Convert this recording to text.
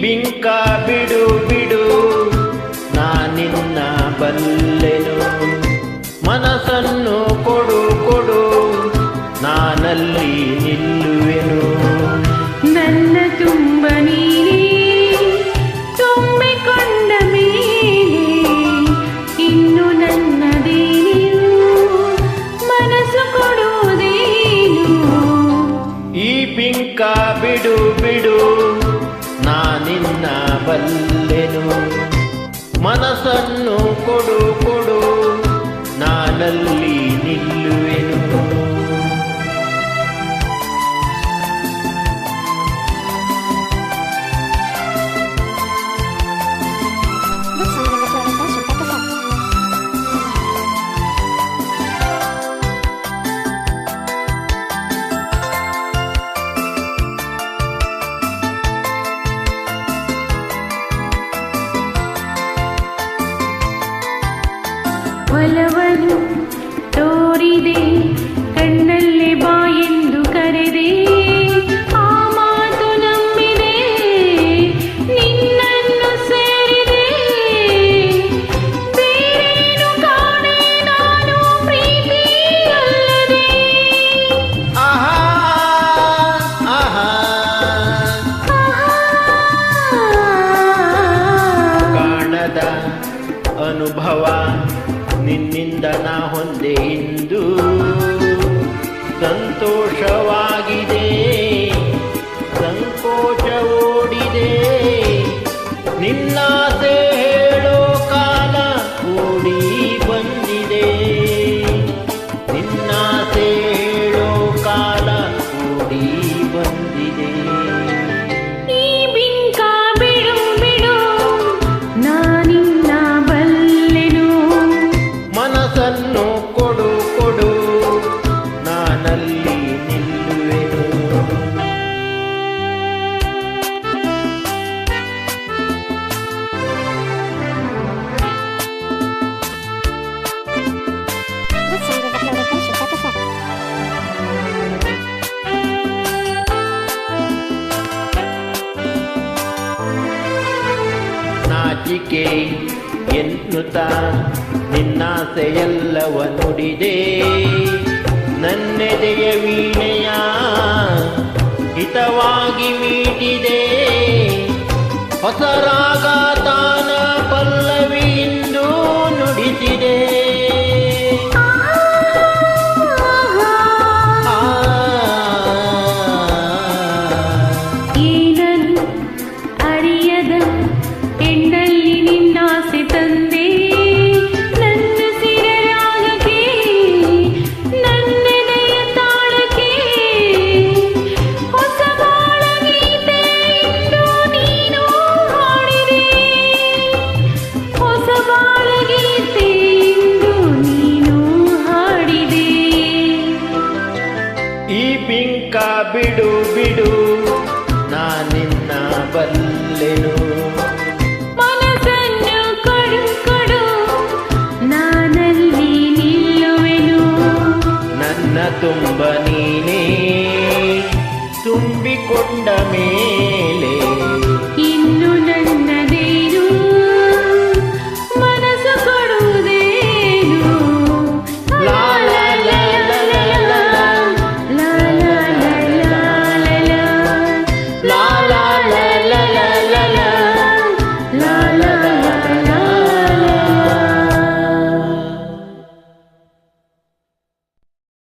ಬಿಂಕ ಬಿಡು ಬಿಡು ನಾನಿನ್ನ ಬಲ್ಲೆನು. ಮನಸ್ಸನ್ನು ಕೊಡು ಕೊಡು ನಾನಲ್ಲಿ ನಿಲ್ಲುವೆನು. ನನ್ನ ತುಂಬ ನೀ ತುಂಬಿಕೊಂಡ ಮೇಲೆ ಇನ್ನು ನನ್ನದೇನು ಮನಸ್ಸು ಕೊಡುವುದೇನು? ಈ ಬಿಂಕ ಬಿಡು ಬಿಡು ನಾನಿನ್ನ ಬಲ್ಲೆನು. ಮನಸ್ಸನ್ನು ಕೊಡು ಕೊಡು ನಾನಲ್ಲಿ ಅನುಭವ ನಿನ್ನಿಂದ ನಾ ಹೊಂದೆ ಇಂದು. ಸಂತೋಷವಾಗಿದೆ ಸಂಕೋಚ ಓಡಿದೆ. ನಿನ್ನಾಸೆ ಕಾಲ ಓಡಿ ಬಂದಿದೆ. ಕಾಲ ಬಂದಿದೆ. ನಾಚಿಕೆ ಎನ್ನುತ್ತ ನಿನ್ನಾಸೆಯಲ್ಲವ ನುಡಿದೆ. ನನ್ನೆದೆಯ ವೀಣೆಯ ಹಿತವಾಗಿ ಮೀಟಿದೆ. ಹೊಸ